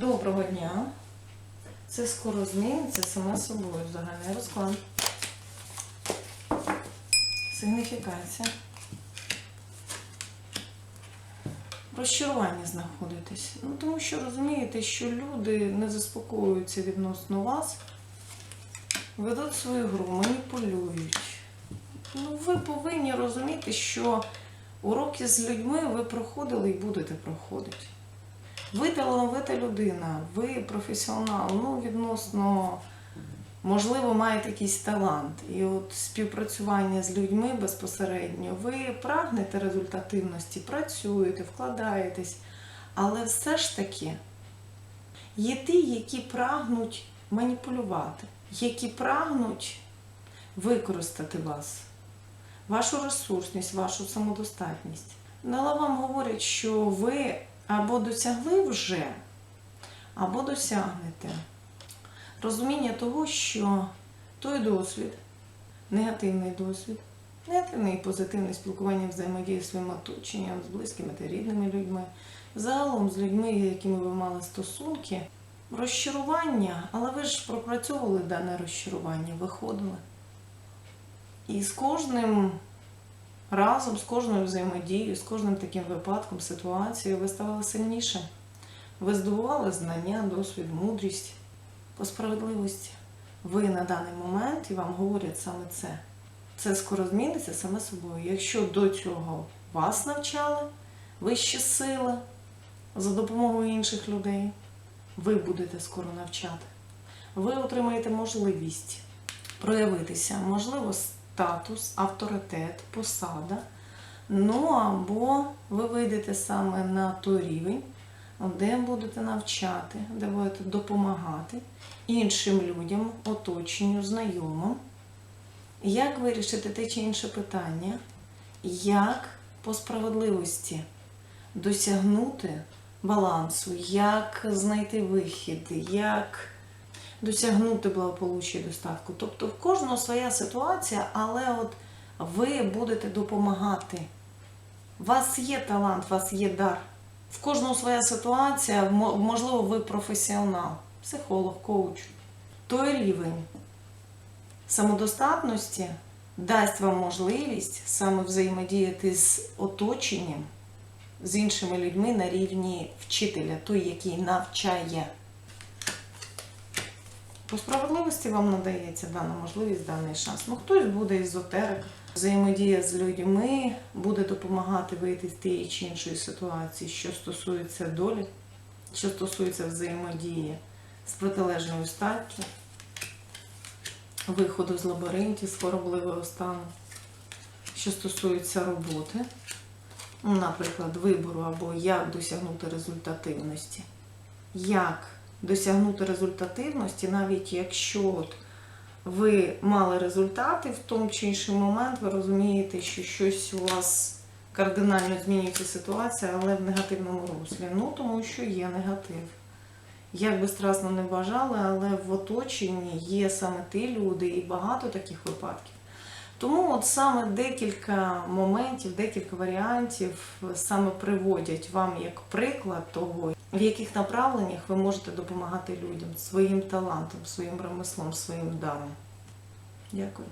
Доброго дня. Це скоро зміниться саме собою загальний розклад. Сигніфікація. Розчарування знаходитесь. Ну, тому що розумієте, що люди не заспокоюються відносно вас, ведуть свою гру, маніпулюють. Ну, ви повинні розуміти, що уроки з людьми ви проходили і будете проходити. Ви талановита людина, ви професіонал, ну, відносно, можливо, маєте якийсь талант. І от співпрацювання з людьми безпосередньо, ви прагнете результативності, працюєте, вкладаєтесь, але все ж таки є ті, які прагнуть маніпулювати, які прагнуть використати вас, вашу ресурсність, вашу самодостатність. Ну, вам говорять, що ви або досягли вже, або досягнете. Розуміння того, що той досвід, негативний досвід, негативне і позитивне спілкування взаємодії з своїм оточенням, з близькими та рідними людьми, загалом з людьми, якими ви мали стосунки, розчарування, але ви ж пропрацьовували дане розчарування, виходили. І з кожним разом, з кожною взаємодією, з кожним таким випадком, ситуацією ви ставали сильніше. Ви здобували знання, досвід, мудрість по справедливості. Ви на даний момент і вам говорять саме це. Це скоро зміниться саме собою. Якщо до цього вас навчали, вищі сили за допомогою інших людей, ви будете скоро навчати. Ви отримаєте можливість проявитися, можливо, статус, авторитет, посада. Ну або ви вийдете саме на той рівень, де будете навчати, де будете допомагати іншим людям, оточенню, знайомим, як вирішити те чи інше питання, як по справедливості досягнути балансу, як знайти вихід, як досягнути благополуччя і достатку. Тобто в кожного своя ситуація, але от ви будете допомагати. У вас є талант, у вас є дар. В кожного своя ситуація, можливо, ви професіонал, психолог, коуч. Той рівень самодостатності дасть вам можливість саме взаємодіяти з оточенням, з іншими людьми на рівні вчителя, той, який навчає. По справедливості вам надається дана можливість, даний шанс. Ну, хтось буде езотерик, взаємодія з людьми, буде допомагати вийти з тієї чи іншої ситуації, що стосується долі, що стосується взаємодії з протилежною статтю, виходу з лабіринтів, з хворобливого стану, що стосується роботи, наприклад, вибору або як досягнути результативності. Як досягнути результативності, навіть якщо от ви мали результати в тому чи інший момент, ви розумієте, що щось у вас кардинально змінюється ситуація, але в негативному руслі. Ну, тому що є негатив. Як би страшно не бажали, але в оточенні є саме ті люди і багато таких випадків. Тому от саме декілька моментів, декілька варіантів саме приводять вам як приклад того, в яких направленнях ви можете допомагати людям своїм талантом, своїм ремеслом, своїм даром. Дякую.